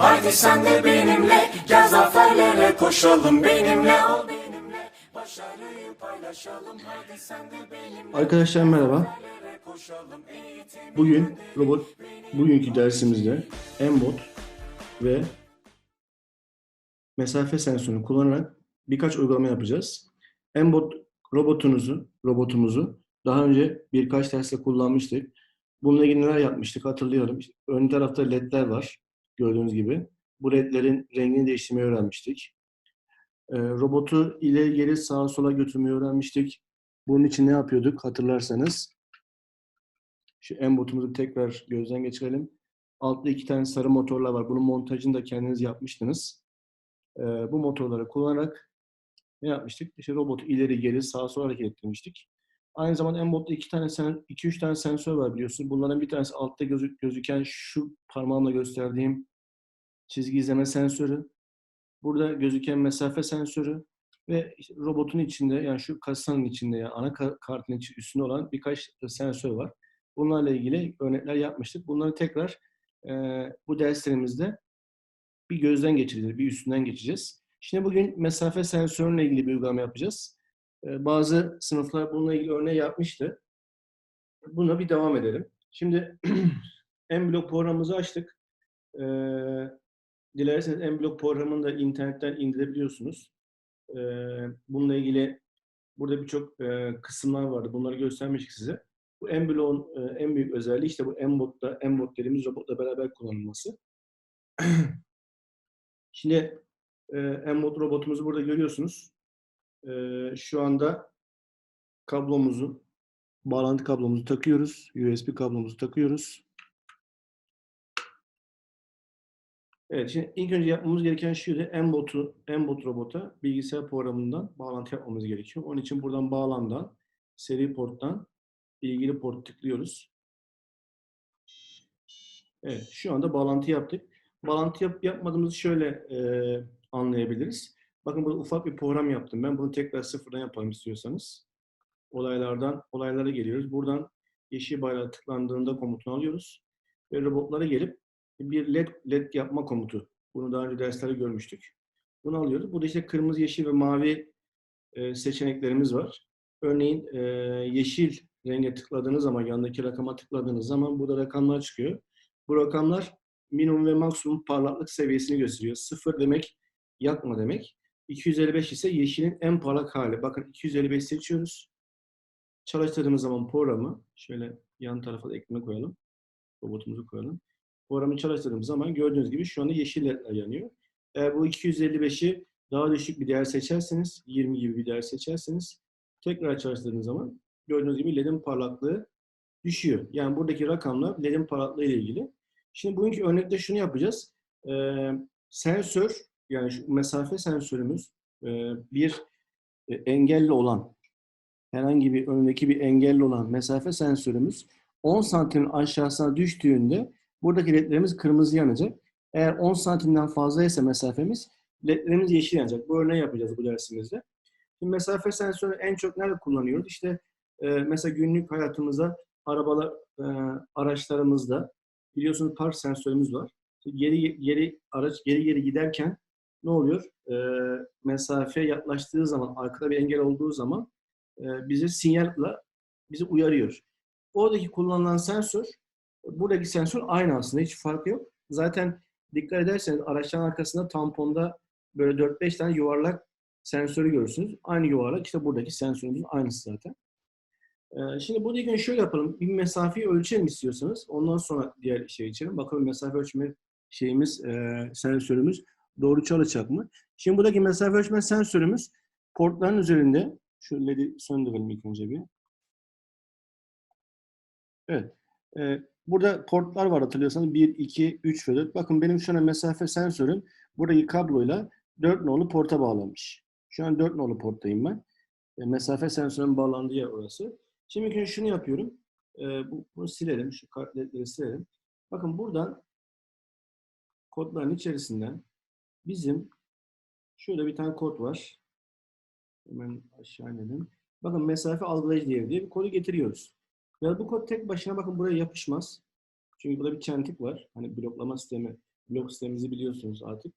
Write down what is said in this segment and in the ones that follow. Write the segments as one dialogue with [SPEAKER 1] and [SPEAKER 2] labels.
[SPEAKER 1] Haydi sen de benimle gel zaferlere koşalım benimle ol benimle başarıyı paylaşalım haydi sen de benimle
[SPEAKER 2] Arkadaşlar merhaba.
[SPEAKER 1] zaferlere koşalım eğitim
[SPEAKER 2] Bugün robot bugünkü dersimizde Mbot ve mesafe sensörünü kullanarak birkaç uygulama yapacağız. Mbot robotunuzu, robotumuzu daha önce birkaç derste kullanmıştık. Bununla ilgili neler yapmıştık hatırlıyorum. İşte ön tarafta ledler var gördüğünüz gibi. Bu ledlerin rengini değiştirmeyi öğrenmiştik. Ee, robotu ileri geri sağa sola götürmeyi öğrenmiştik. Bunun için ne yapıyorduk hatırlarsanız şu en botumuzu tekrar gözden geçirelim. Altta iki tane sarı motorlar var. Bunun montajını da kendiniz yapmıştınız. Ee, bu motorları kullanarak ne yapmıştık? İşte robotu ileri geri sağa sola hareket ettirmiştik. Aynı zamanda Mbot'ta iki tane sen, iki üç tane sensör var biliyorsunuz. Bunların bir tanesi altta gözü, gözüken şu parmağımla gösterdiğim çizgi izleme sensörü. Burada gözüken mesafe sensörü ve işte robotun içinde yani şu kasanın içinde yani ana ka- kartın içi- üstünde olan birkaç sensör var. Bunlarla ilgili örnekler yapmıştık. Bunları tekrar e, bu derslerimizde bir gözden geçireceğiz, bir üstünden geçeceğiz. Şimdi bugün mesafe sensörüyle ilgili bir uygulama yapacağız. E, bazı sınıflar bununla ilgili örneği yapmıştı. Buna bir devam edelim. Şimdi M-Block programımızı açtık. E, dilerseniz M-Block programını da internetten indirebiliyorsunuz. Bununla ilgili burada birçok kısımlar vardı. Bunları göstermiştik size. Bu Emblo'nun e, en büyük özelliği işte bu Mbot'ta, Mbot dediğimiz robotla beraber kullanılması. Şimdi e, Mbot robotumuzu burada görüyorsunuz. Şu anda kablomuzu, bağlantı kablomuzu takıyoruz. USB kablomuzu takıyoruz. Evet, şimdi ilk önce yapmamız gereken şuydu. Mbot'u, Mbot robota bilgisayar programından bağlantı yapmamız gerekiyor. Onun için buradan bağlandan, seri porttan ilgili port tıklıyoruz. Evet, şu anda bağlantı yaptık. Bağlantı yap, yapmadığımızı şöyle e, anlayabiliriz. Bakın burada ufak bir program yaptım. Ben bunu tekrar sıfırdan yapalım istiyorsanız. Olaylardan, olaylara geliyoruz. Buradan yeşil bayrağı tıklandığında komutunu alıyoruz. Ve robotlara gelip bir led, led yapma komutu. Bunu daha önce derslerde görmüştük. Bunu alıyoruz. Burada işte kırmızı, yeşil ve mavi e, seçeneklerimiz var. Örneğin e, yeşil renge tıkladığınız zaman, yanındaki rakama tıkladığınız zaman burada rakamlar çıkıyor. Bu rakamlar minimum ve maksimum parlaklık seviyesini gösteriyor. Sıfır demek yakma demek. 255 ise yeşilin en parlak hali. Bakın 255 seçiyoruz. Çalıştırdığımız zaman programı şöyle yan tarafa da ekleme koyalım. Robotumuzu koyalım. Programı çalıştırdığımız zaman gördüğünüz gibi şu anda yeşil yanıyor. Eğer bu 255'i daha düşük bir değer seçerseniz, 20 gibi bir değer seçerseniz tekrar çalıştırdığınız zaman gördüğünüz gibi ledin parlaklığı düşüyor. Yani buradaki rakamlar ledin parlaklığı ile ilgili. Şimdi bugünkü örnekte şunu yapacağız. Ee, sensör, yani şu mesafe sensörümüz e, bir e, engelli olan, herhangi bir önündeki bir engelli olan mesafe sensörümüz 10 santimin aşağısına düştüğünde buradaki ledlerimiz kırmızı yanacak. Eğer 10 santimden fazlaysa mesafemiz ledlerimiz yeşil yanacak. Bu örneği yapacağız bu dersimizde. Şimdi mesafe sensörü en çok nerede kullanıyoruz? İşte e, mesela günlük hayatımızda arabalar, e, araçlarımızda biliyorsunuz park sensörümüz var. Geri geri araç geri geri giderken ne oluyor? E, mesafe yaklaştığı zaman, arkada bir engel olduğu zaman e, bize sinyalle bizi uyarıyor. Oradaki kullanılan sensör, buradaki sensör aynı aslında. Hiç farkı yok. Zaten dikkat ederseniz araçların arkasında tamponda böyle 4-5 tane yuvarlak sensörü görürsünüz. Aynı yuvarlak işte buradaki sensörümüzün aynısı zaten. Ee, şimdi ilk önce şöyle yapalım. Bir mesafeyi ölçelim istiyorsanız. Ondan sonra diğer şey içelim. Bakalım mesafe ölçme şeyimiz, e, sensörümüz doğru çalışacak mı? Şimdi buradaki mesafe ölçme sensörümüz portların üzerinde. Şu LED'i söndürelim ilk önce bir. Evet. Ee, burada portlar var hatırlıyorsanız. 1, 2, 3 ve 4. Bakın benim şu an mesafe sensörüm buradaki kabloyla 4 nolu porta bağlanmış. Şu an 4 nolu porttayım ben. E, mesafe sensörün bağlandığı yer orası. Şimdi şunu yapıyorum. E, bu, bunu silelim. Şu kartletleri silelim. Bakın buradan kodların içerisinden bizim şurada bir tane kod var. Hemen aşağı inelim. Bakın mesafe algılayıcı diye bir kodu getiriyoruz. Ya bu kod tek başına bakın buraya yapışmaz. Çünkü burada bir çentik var. Hani bloklama sistemi Blok sistemimizi biliyorsunuz artık.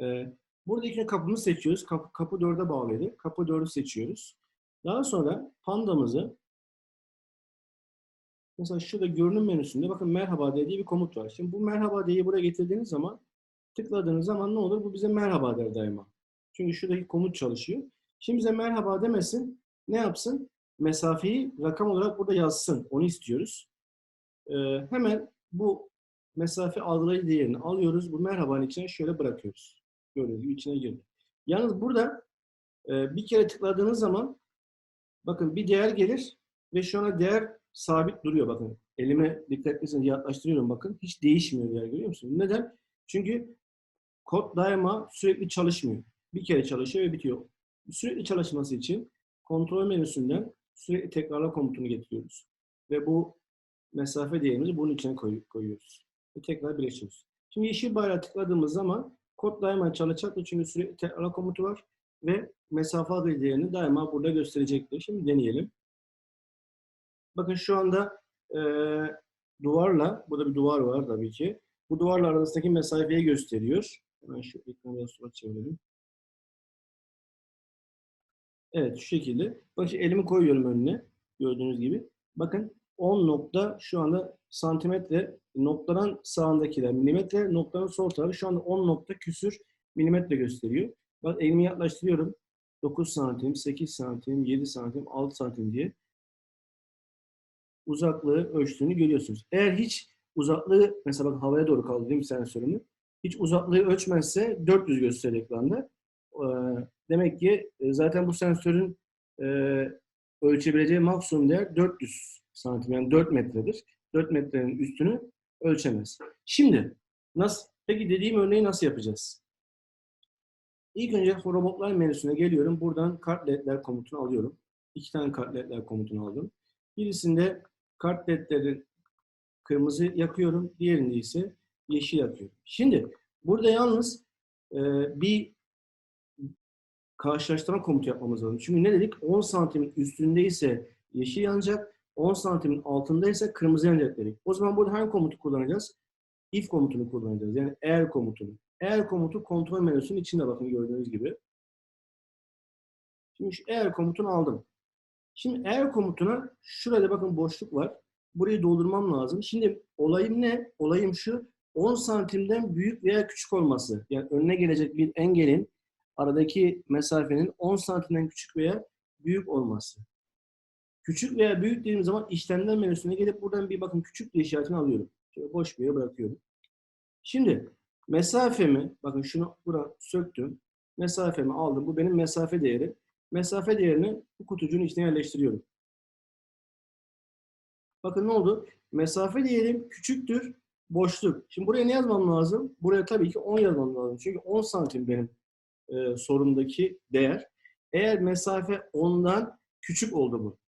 [SPEAKER 2] Ee, burada ilk önce kapımızı seçiyoruz. Kapı, kapı 4'e bağlıydı. Kapı 4'ü seçiyoruz. Daha sonra pandamızı mesela şurada görünüm menüsünde bakın merhaba diye bir komut var. Şimdi bu merhaba diye buraya getirdiğiniz zaman tıkladığınız zaman ne olur? Bu bize merhaba der daima. Çünkü şuradaki komut çalışıyor. Şimdi bize merhaba demesin. Ne yapsın? Mesafeyi rakam olarak burada yazsın. Onu istiyoruz. Ee, hemen bu mesafe algılayıcı değerini alıyoruz. Bu merhabanın içine şöyle bırakıyoruz. Gördüğünüz içine girdi. Yalnız burada e, bir kere tıkladığınız zaman bakın bir değer gelir ve şu anda değer sabit duruyor. Bakın elime dikkatlisiniz yaklaştırıyorum bakın. Hiç değişmiyor değer görüyor musunuz? Neden? Çünkü kod daima sürekli çalışmıyor. Bir kere çalışıyor ve bitiyor. Sürekli çalışması için kontrol menüsünden sürekli tekrarla komutunu getiriyoruz. Ve bu mesafe değerimizi bunun içine koy- koyuyoruz. Ve tekrar birleştiriyoruz. Şimdi yeşil bayrağı tıkladığımız zaman kod daima çalışacaktır çünkü sürekli tekrarla komutu var ve mesafe adı değerini daima burada gösterecektir. Şimdi deneyelim. Bakın şu anda eee, duvarla, burada bir duvar var tabii ki. Bu duvarla arasındaki mesafeyi gösteriyor. Hemen şu ekranı sola çevirelim. Evet şu şekilde. Bakın elimi koyuyorum önüne. Gördüğünüz gibi. Bakın 10 nokta şu anda santimetre noktadan sağındakiler milimetre noktanın sol tarafı şu anda 10 nokta küsür milimetre gösteriyor. Bak elimi yaklaştırıyorum. 9 santim, 8 santim, 7 santim, 6 santim diye uzaklığı ölçtüğünü görüyorsunuz. Eğer hiç uzaklığı mesela bak havaya doğru kaldırayım sensörümü. Hiç uzaklığı ölçmezse 400 gösterir ekranda. Ee, demek ki e, zaten bu sensörün e, ölçebileceği maksimum değer 400 santim yani 4 metredir. 4 metrenin üstünü ölçemez. Şimdi nasıl? Peki dediğim örneği nasıl yapacağız? İlk önce robotlar menüsüne geliyorum. Buradan kart ledler komutunu alıyorum. İki tane kart ledler komutunu aldım. Birisinde kart ledleri kırmızı yakıyorum. Diğerinde ise yeşil yakıyorum. Şimdi burada yalnız e, bir karşılaştırma komutu yapmamız lazım. Çünkü ne dedik? 10 santimin üstündeyse yeşil yanacak, 10 santimin altındaysa kırmızı yanacak dedik. O zaman burada hangi komutu kullanacağız? If komutunu kullanacağız. Yani eğer komutunu. Eğer komutu kontrol menüsünün içinde bakın gördüğünüz gibi. Şimdi şu eğer komutunu aldım. Şimdi eğer komutuna şurada bakın boşluk var. Burayı doldurmam lazım. Şimdi olayım ne? Olayım şu. 10 santimden büyük veya küçük olması. Yani önüne gelecek bir engelin aradaki mesafenin 10 santimden küçük veya büyük olması. Küçük veya büyük dediğim zaman işlemler menüsüne gelip buradan bir bakın küçük diye işaretini alıyorum. Şöyle boş bir yere bırakıyorum. Şimdi mesafemi, bakın şunu buradan söktüm. Mesafemi aldım. Bu benim mesafe değeri. Mesafe değerini bu kutucuğun içine yerleştiriyorum. Bakın ne oldu? Mesafe değerim küçüktür, boşluk. Şimdi buraya ne yazmam lazım? Buraya tabii ki 10 yazmam lazım. Çünkü 10 santim benim e, sorumdaki değer. Eğer mesafe 10'dan küçük oldu bu.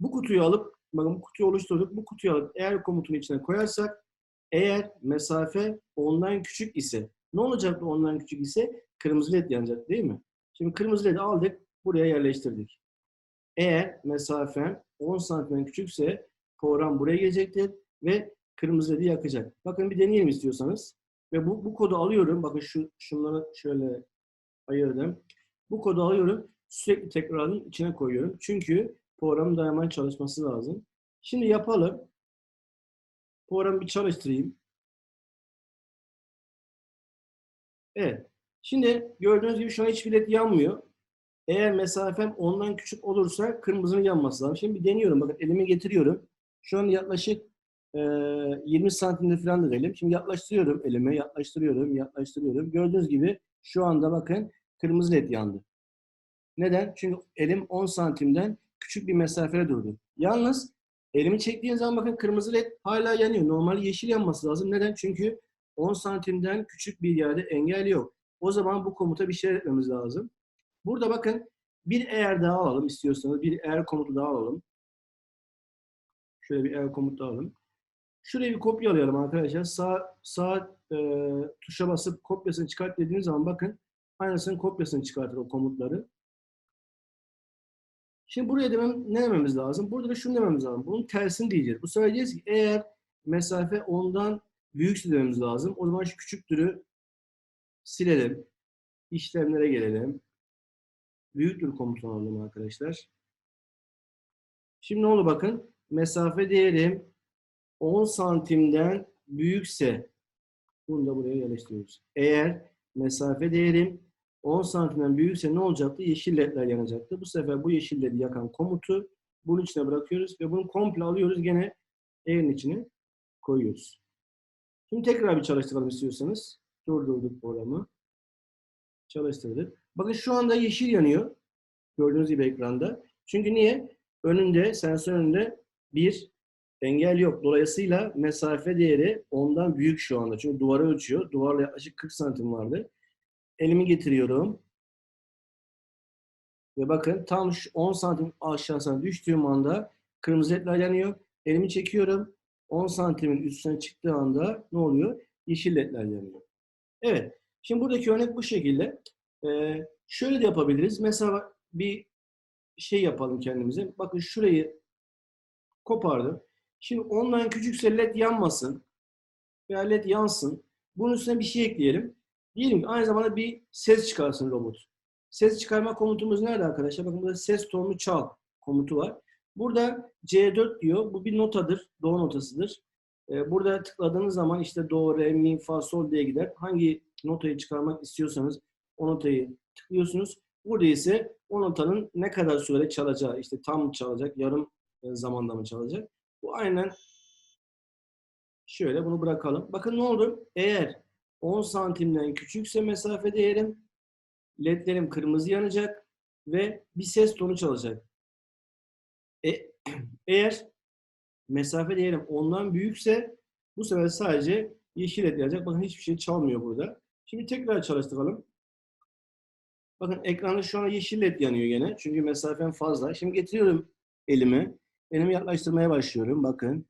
[SPEAKER 2] Bu kutuyu alıp, bakın bu kutuyu oluşturduk. Bu kutuyu alıp eğer komutun içine koyarsak, eğer mesafe 10'dan küçük ise, ne olacaktı 10'dan küçük ise? Kırmızı led yanacak değil mi? Şimdi kırmızı ledi aldık, buraya yerleştirdik. Eğer mesafem 10 santimden küçükse program buraya gelecektir ve kırmızı ledi yakacak. Bakın bir deneyelim istiyorsanız. Ve bu, bu kodu alıyorum. Bakın şu şunları şöyle ayırdım. Bu kodu alıyorum. Sürekli tekrarın içine koyuyorum. Çünkü programın daima çalışması lazım. Şimdi yapalım. Programı bir çalıştırayım. Evet. Şimdi gördüğünüz gibi şu an hiçbir led yanmıyor. Eğer mesafem ondan küçük olursa kırmızının yanması lazım. Şimdi bir deniyorum. Bakın elimi getiriyorum. Şu an yaklaşık e, 20 santimde falan dedim. Şimdi yaklaştırıyorum elime. Yaklaştırıyorum, yaklaştırıyorum. Gördüğünüz gibi şu anda bakın kırmızı led yandı. Neden? Çünkü elim 10 santimden küçük bir mesafede durdu. Yalnız elimi çektiğim zaman bakın kırmızı led hala yanıyor. Normalde yeşil yanması lazım. Neden? Çünkü 10 santimden küçük bir yerde engel yok. O zaman bu komuta bir şey etmemiz lazım. Burada bakın bir eğer daha alalım istiyorsanız. Bir eğer komutu daha alalım. Şöyle bir eğer komutu alalım. Şurayı bir kopyalayalım arkadaşlar. Sağ, sağ e, tuşa basıp kopyasını çıkart dediğiniz zaman bakın aynısının kopyasını çıkartır o komutları. Şimdi buraya demem, ne dememiz lazım? Burada da şunu dememiz lazım. Bunun tersini diyeceğiz. Bu sefer ki eğer mesafe ondan büyükse dememiz lazım. O zaman şu küçüktürü silelim. İşlemlere gelelim. Büyüktür komutunu alalım arkadaşlar. Şimdi ne oldu bakın. Mesafe değerim 10 santimden büyükse bunu da buraya yerleştiriyoruz. Eğer mesafe değerim 10 santimden büyükse ne olacaktı? Yeşil ledler yanacaktı. Bu sefer bu yeşil ledi yakan komutu bunun içine bırakıyoruz ve bunu komple alıyoruz gene evin içine koyuyoruz. Şimdi tekrar bir çalıştıralım istiyorsanız. Durdurduk programı. Çalıştırdık. Bakın şu anda yeşil yanıyor. Gördüğünüz gibi ekranda. Çünkü niye? Önünde, sensör önünde bir engel yok. Dolayısıyla mesafe değeri ondan büyük şu anda. Çünkü duvarı ölçüyor. Duvarla yaklaşık 40 santim vardı. Elimi getiriyorum. Ve bakın tam şu 10 santim aşağısına düştüğüm anda kırmızı ledler yanıyor. Elimi çekiyorum. 10 santimin üstüne çıktığı anda ne oluyor? Yeşil ledler yanıyor. Evet. Şimdi buradaki örnek bu şekilde. Ee, şöyle de yapabiliriz. Mesela bir şey yapalım kendimize. Bakın şurayı kopardım. Şimdi ondan küçükse led yanmasın veya led yansın. Bunun üstüne bir şey ekleyelim. Diyelim ki aynı zamanda bir ses çıkarsın robot. Ses çıkarma komutumuz nerede arkadaşlar? Bakın burada ses tonunu çal komutu var. Burada C4 diyor. Bu bir notadır. Do notasıdır. Ee, burada tıkladığınız zaman işte do, re, mi, fa, sol diye gider. Hangi notayı çıkarmak istiyorsanız o notayı tıklıyorsunuz. Burada ise o notanın ne kadar sürede çalacağı, işte tam çalacak, yarım e, zamanda mı çalacak? Bu aynen şöyle bunu bırakalım. Bakın ne oldu? Eğer 10 santimden küçükse mesafe değerim, ledlerim kırmızı yanacak ve bir ses tonu çalacak. E, eğer mesafe değerim ondan büyükse bu sefer sadece yeşil led yanacak. Bakın hiçbir şey çalmıyor burada. Şimdi tekrar çalıştıralım. Bakın ekranda şu an yeşil led yanıyor gene. Çünkü mesafem fazla. Şimdi getiriyorum elimi. Elimi yaklaştırmaya başlıyorum. Bakın.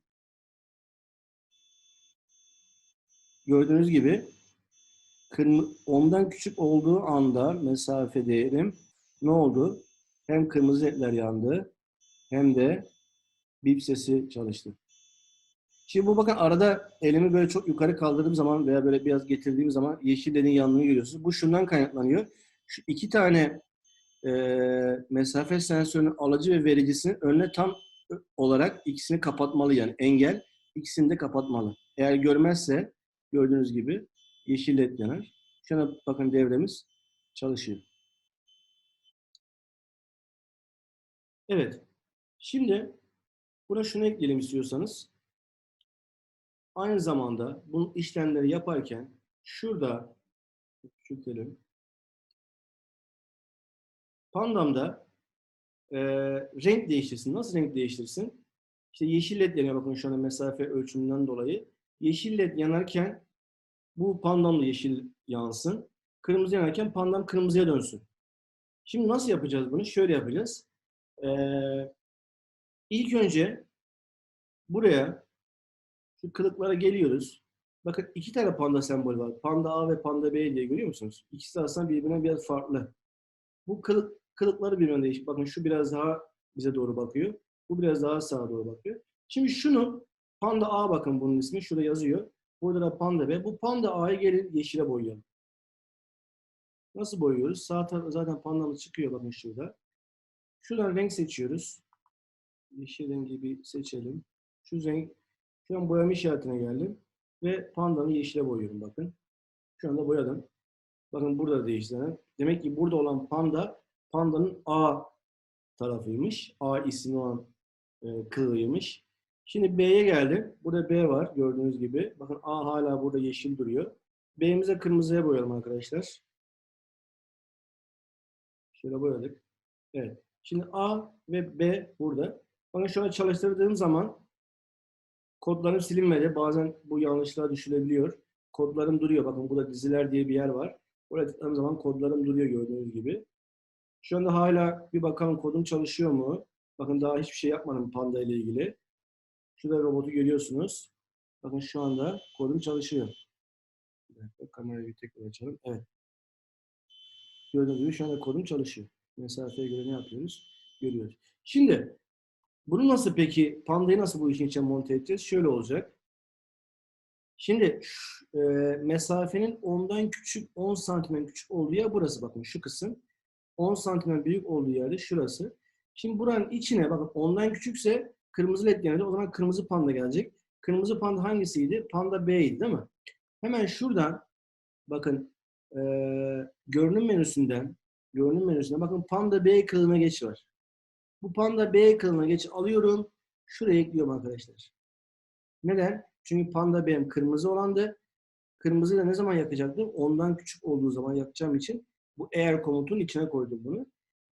[SPEAKER 2] Gördüğünüz gibi ondan küçük olduğu anda mesafe değerim ne oldu? Hem kırmızı ledler yandı hem de bip sesi çalıştı. Şimdi bu bakın arada elimi böyle çok yukarı kaldırdığım zaman veya böyle biraz getirdiğim zaman yeşil ledin yandığını görüyorsunuz. Bu şundan kaynaklanıyor. Şu iki tane e, mesafe sensörünün alıcı ve vericisinin önüne tam olarak ikisini kapatmalı yani engel ikisini de kapatmalı. Eğer görmezse gördüğünüz gibi yeşil led yanar. Şu an bakın devremiz çalışıyor. Evet. Şimdi buna şunu ekleyelim istiyorsanız. Aynı zamanda bu işlemleri yaparken şurada küçültelim. Pandam'da e, renk değiştirsin. Nasıl renk değiştirsin? İşte yeşil led yanıyor bakın şu anda mesafe ölçümünden dolayı. Yeşil led yanarken bu pandam da yeşil yansın. Kırmızı yanarken pandam kırmızıya dönsün. Şimdi nasıl yapacağız bunu? Şöyle yapacağız. Ee, ilk önce buraya şu kılıklara geliyoruz. Bakın iki tane panda sembolü var. Panda A ve panda B diye görüyor musunuz? İkisi aslında birbirinden biraz farklı. Bu kılık, kılıkları birbirinden değişik. Bakın şu biraz daha bize doğru bakıyor. Bu biraz daha sağa doğru bakıyor. Şimdi şunu panda A bakın bunun ismi. Şurada yazıyor. Burada da panda B. Bu panda A'yı gelin yeşile boyayalım. Nasıl boyuyoruz? Sağ tarafta zaten pandamız çıkıyor bakın şurada. Şuradan renk seçiyoruz. Yeşil rengi bir seçelim. Şu renk, şu an boyama işaretine geldim. Ve pandanı yeşile boyuyorum bakın. Şu anda boyadım. Bakın burada da değişti. Demek ki burada olan panda, pandanın A tarafıymış. A ismi olan e, kılığıymış. Şimdi B'ye geldim. Burada B var gördüğünüz gibi. Bakın A hala burada yeşil duruyor. B'mize kırmızıya boyayalım arkadaşlar. Şöyle boyadık. Evet. Şimdi A ve B burada. Bakın şöyle çalıştırdığım zaman kodlarım silinmedi. Bazen bu yanlışlığa düşülebiliyor. Kodlarım duruyor. Bakın burada diziler diye bir yer var. Oraya tıkladığım zaman kodlarım duruyor gördüğünüz gibi. Şu anda hala bir bakalım kodum çalışıyor mu? Bakın daha hiçbir şey yapmadım Panda ile ilgili. Şurada robotu görüyorsunuz. Bakın şu anda kodum çalışıyor. Bir dakika, kamerayı tekrar açalım. Evet. Gördüğünüz gibi şu anda kodum çalışıyor. Mesafeye göre ne yapıyoruz? Görüyoruz. Şimdi bunu nasıl peki, Panda'yı nasıl bu işin içine monte edeceğiz? Şöyle olacak. Şimdi e, mesafenin 10'dan küçük 10 santimden küçük olduğu yer burası bakın şu kısım. 10 santimden büyük olduğu yerde şurası. Şimdi buranın içine bakın 10'dan küçükse kırmızı led yanacak. O zaman kırmızı panda gelecek. Kırmızı panda hangisiydi? Panda B'ydi değil mi? Hemen şuradan bakın e, görünüm menüsünden görünüm menüsünden bakın panda B kılığına geç var. Bu panda B kılığına geç alıyorum. Şuraya ekliyorum arkadaşlar. Neden? Çünkü panda benim kırmızı olandı. Kırmızıyı da ne zaman yakacaktım? Ondan küçük olduğu zaman yakacağım için bu eğer komutun içine koydum bunu.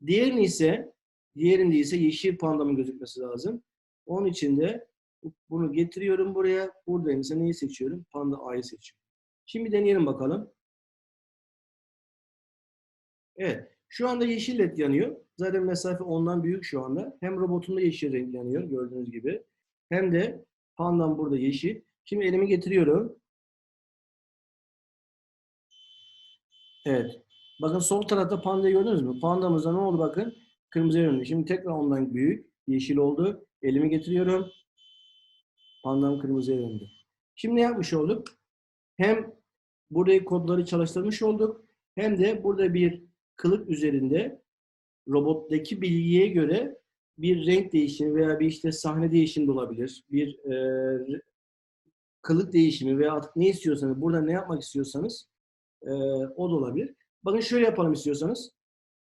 [SPEAKER 2] Diğerini ise diğerinde ise yeşil pandamın gözükmesi lazım. Onun için de bu- bunu getiriyorum buraya. Buradayım ise neyi seçiyorum? Panda A'yı seçiyorum. Şimdi deneyelim bakalım. Evet. Şu anda yeşil led yanıyor. Zaten mesafe ondan büyük şu anda. Hem robotumda yeşil renk yanıyor gördüğünüz gibi. Hem de pandam burada yeşil. Şimdi elimi getiriyorum. Evet. Bakın sol tarafta pandayı gördünüz mü? Pandamızda ne oldu bakın? Kırmızıya döndü. Şimdi tekrar ondan büyük. Yeşil oldu. Elimi getiriyorum. Pandam kırmızıya döndü. Şimdi ne yapmış olduk? Hem buradaki kodları çalıştırmış olduk. Hem de burada bir kılık üzerinde robottaki bilgiye göre bir renk değişimi veya bir işte sahne değişimi de olabilir. Bir e, kılık değişimi veya artık ne istiyorsanız, burada ne yapmak istiyorsanız e, o da olabilir. Bakın şöyle yapalım istiyorsanız.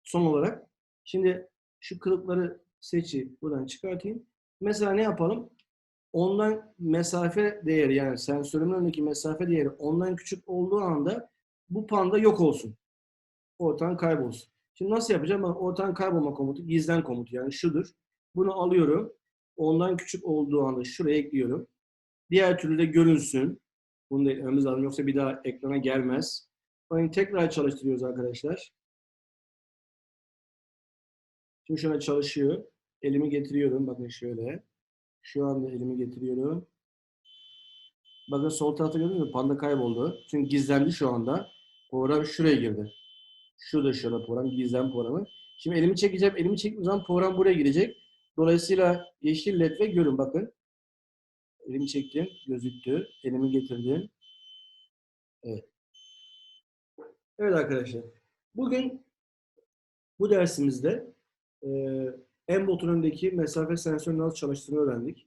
[SPEAKER 2] Son olarak. Şimdi şu kılıkları seçip buradan çıkartayım. Mesela ne yapalım? Ondan mesafe değeri yani sensörümün önündeki mesafe değeri ondan küçük olduğu anda bu panda yok olsun. Ortadan kaybolsun. Şimdi nasıl yapacağım? Ben ortadan kaybolma komutu, gizlen komutu yani şudur. Bunu alıyorum. Ondan küçük olduğu anda şuraya ekliyorum. Diğer türlü de görünsün. Bunu da eklememiz lazım. Yoksa bir daha ekrana gelmez. Bakın tekrar çalıştırıyoruz arkadaşlar. Şimdi şuna çalışıyor. Elimi getiriyorum. Bakın şöyle. Şu anda elimi getiriyorum. Bakın sol tarafta gördünüz mü? Panda kayboldu. Çünkü gizlendi şu anda. Program şuraya girdi. Şurada şurada program. Gizlen programı. Şimdi elimi çekeceğim. Elimi çektiğim zaman program buraya girecek. Dolayısıyla yeşil led ve görün bakın. Elimi çektim. Gözüktü. Elimi getirdim. Evet. Evet arkadaşlar. Bugün bu dersimizde e, M-Bot'un önündeki mesafe sensörünü nasıl çalıştığını öğrendik.